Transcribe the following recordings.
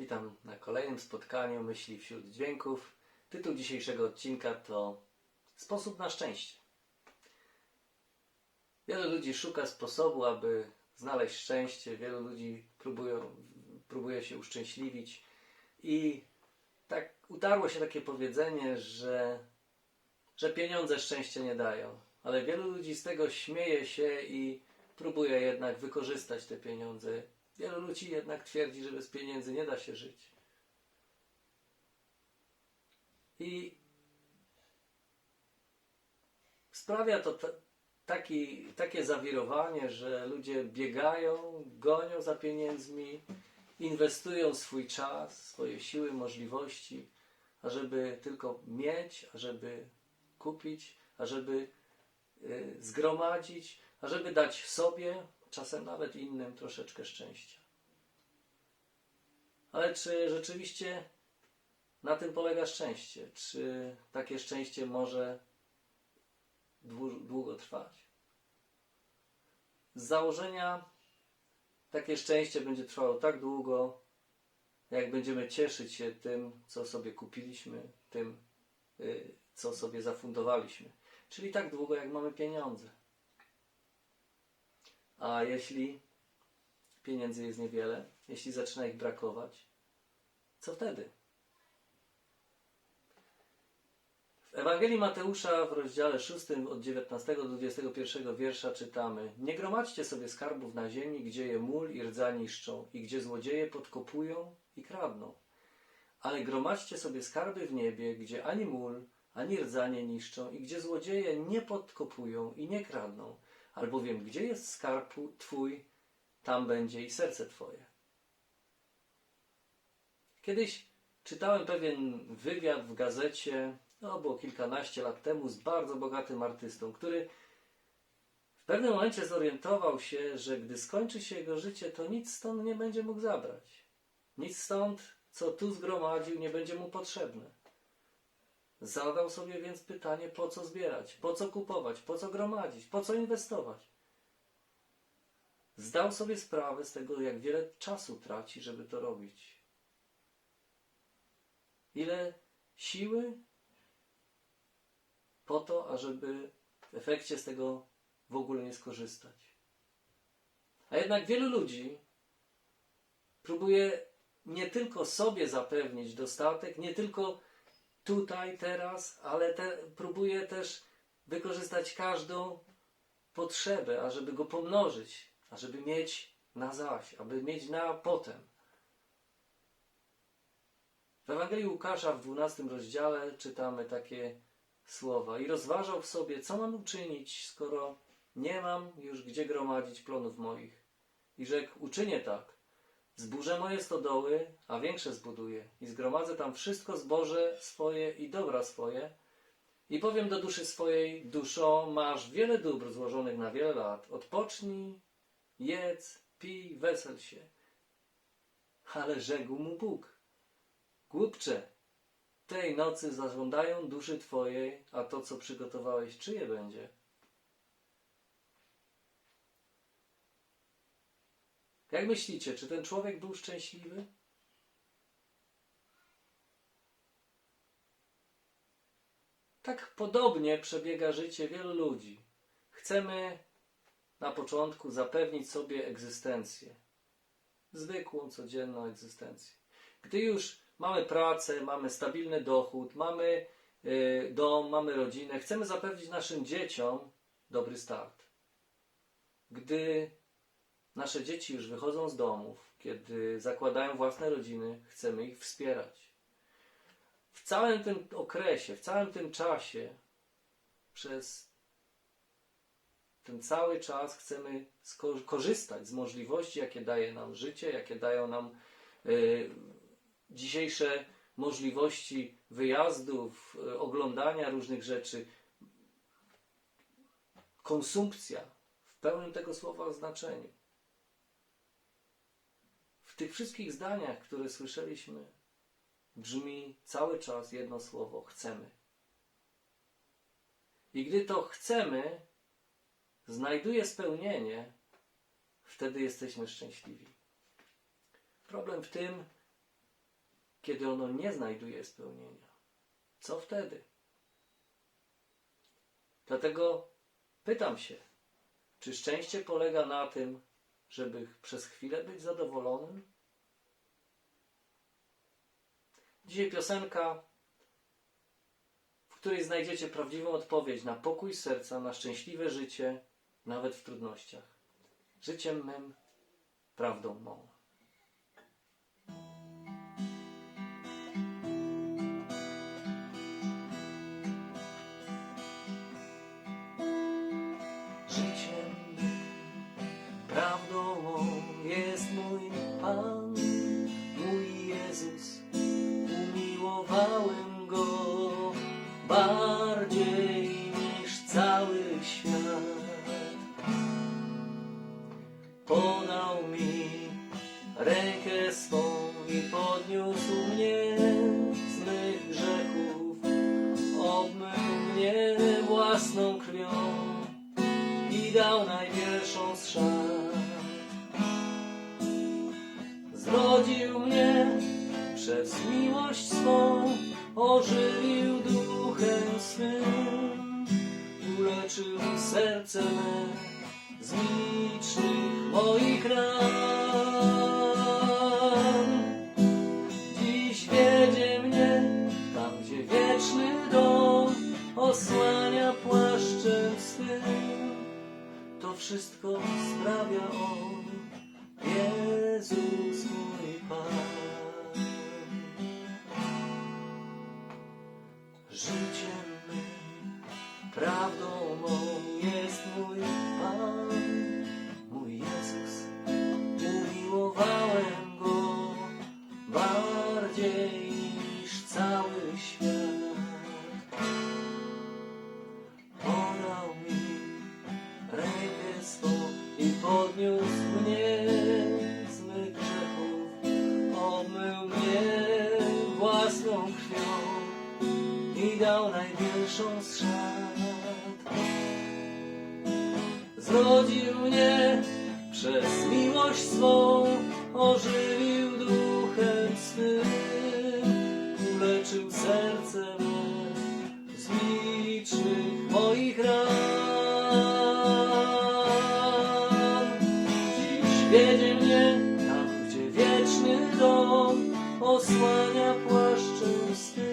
Witam na kolejnym spotkaniu Myśli wśród dźwięków. Tytuł dzisiejszego odcinka to Sposób na szczęście. Wielu ludzi szuka sposobu, aby znaleźć szczęście. Wielu ludzi próbują, próbuje się uszczęśliwić. I tak utarło się takie powiedzenie, że, że pieniądze szczęście nie dają. Ale wielu ludzi z tego śmieje się i próbuje jednak wykorzystać te pieniądze. Wielu ludzi jednak twierdzi, że bez pieniędzy nie da się żyć. I sprawia to ta- taki, takie zawirowanie, że ludzie biegają, gonią za pieniędzmi, inwestują swój czas, swoje siły, możliwości, ażeby tylko mieć, ażeby kupić, ażeby y, zgromadzić, ażeby dać sobie, czasem nawet innym, troszeczkę szczęścia. Ale czy rzeczywiście na tym polega szczęście? Czy takie szczęście może dłu- długo trwać? Z założenia takie szczęście będzie trwało tak długo, jak będziemy cieszyć się tym, co sobie kupiliśmy, tym, y, co sobie zafundowaliśmy. Czyli tak długo, jak mamy pieniądze. A jeśli pieniędzy jest niewiele, jeśli zaczyna ich brakować, co wtedy? W Ewangelii Mateusza w rozdziale 6 od 19 do 21 wiersza czytamy Nie gromadźcie sobie skarbów na ziemi, gdzie je mól i rdza niszczą i gdzie złodzieje podkopują i kradną. Ale gromadźcie sobie skarby w niebie, gdzie ani mól, ani rdza nie niszczą i gdzie złodzieje nie podkopują i nie kradną. Albowiem gdzie jest skarb Twój, tam będzie i serce Twoje. Kiedyś czytałem pewien wywiad w gazecie, no było kilkanaście lat temu, z bardzo bogatym artystą, który w pewnym momencie zorientował się, że gdy skończy się jego życie, to nic stąd nie będzie mógł zabrać. Nic stąd, co tu zgromadził, nie będzie mu potrzebne. Zadał sobie więc pytanie, po co zbierać, po co kupować, po co gromadzić, po co inwestować. Zdał sobie sprawę z tego, jak wiele czasu traci, żeby to robić. Ile siły po to, ażeby w efekcie z tego w ogóle nie skorzystać. A jednak wielu ludzi próbuje nie tylko sobie zapewnić dostatek, nie tylko tutaj, teraz, ale te, próbuje też wykorzystać każdą potrzebę, ażeby go pomnożyć, ażeby mieć na zaś, aby mieć na potem. W Ewangelii Łukasza w 12 rozdziale czytamy takie słowa i rozważał w sobie, co mam uczynić, skoro nie mam już gdzie gromadzić plonów moich. I rzekł, uczynię tak, zburzę moje stodoły, a większe zbuduję i zgromadzę tam wszystko zboże swoje i dobra swoje i powiem do duszy swojej, duszo, masz wiele dóbr złożonych na wiele lat, odpocznij, jedz, pij, wesel się. Ale rzekł mu Bóg, głupcze, tej nocy zażądają duszy Twojej, a to, co przygotowałeś, czyje będzie? Jak myślicie, czy ten człowiek był szczęśliwy? Tak podobnie przebiega życie wielu ludzi. Chcemy na początku zapewnić sobie egzystencję. Zwykłą, codzienną egzystencję. Gdy już mamy pracę, mamy stabilny dochód, mamy y, dom, mamy rodzinę, chcemy zapewnić naszym dzieciom dobry start. Gdy nasze dzieci już wychodzą z domów, kiedy zakładają własne rodziny, chcemy ich wspierać. W całym tym okresie, w całym tym czasie, przez ten cały czas chcemy korzystać z możliwości, jakie daje nam życie, jakie dają nam y, dzisiejsze możliwości wyjazdów, y, oglądania różnych rzeczy. Konsumpcja w pełnym tego słowa znaczeniu. Tych wszystkich zdaniach, które słyszeliśmy, brzmi cały czas jedno słowo: chcemy. I gdy to chcemy znajduje spełnienie, wtedy jesteśmy szczęśliwi. Problem w tym, kiedy ono nie znajduje spełnienia. Co wtedy? Dlatego pytam się, czy szczęście polega na tym, żeby przez chwilę być zadowolonym? Dzisiaj piosenka, w której znajdziecie prawdziwą odpowiedź na pokój serca, na szczęśliwe życie, nawet w trudnościach. Życiem mym, prawdą mą. Bardziej niż cały świat. Podał mi rękę swą i podniósł mnie z mych grzechów. Obmył mnie własną krwią i dał największą z. Zrodził mnie przez miłość swą, ożywił duchem swym, uleczył serce me z licznych moich ran. Dziś wiedzie mnie tam, gdzie wieczny dom osłania płaszczem swym. To wszystko sprawia On, Jezus mój Pan. Największą z. Zrodził mnie przez miłość swą, ożywił duchem swym, uleczył serce z licznych moich ran. Dziś wiedzie mnie tam, gdzie wieczny dom osłania płaszczem swym.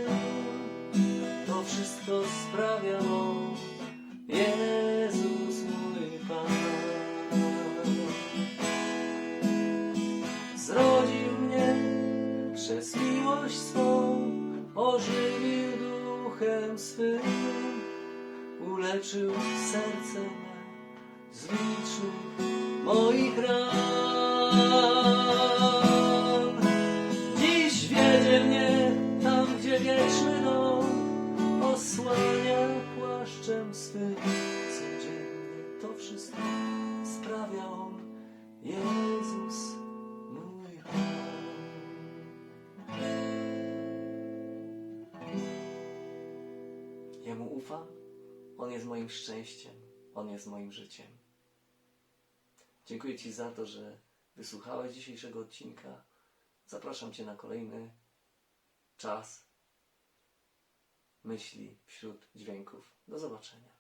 Wszystko sprawia on, Jezus mój Pan. Zrodził mnie przez miłość swą, ożywił duchem swym, uleczył serce z licznych moich ran. Płaszczem swym. Codziennie to wszystko sprawia on, Jezus mój Pan. Jemu ufam, On jest moim szczęściem, On jest moim życiem. Dziękuję Ci za to, że wysłuchałeś dzisiejszego odcinka. Zapraszam Cię na kolejny czas myśli wśród dźwięków. Do zobaczenia.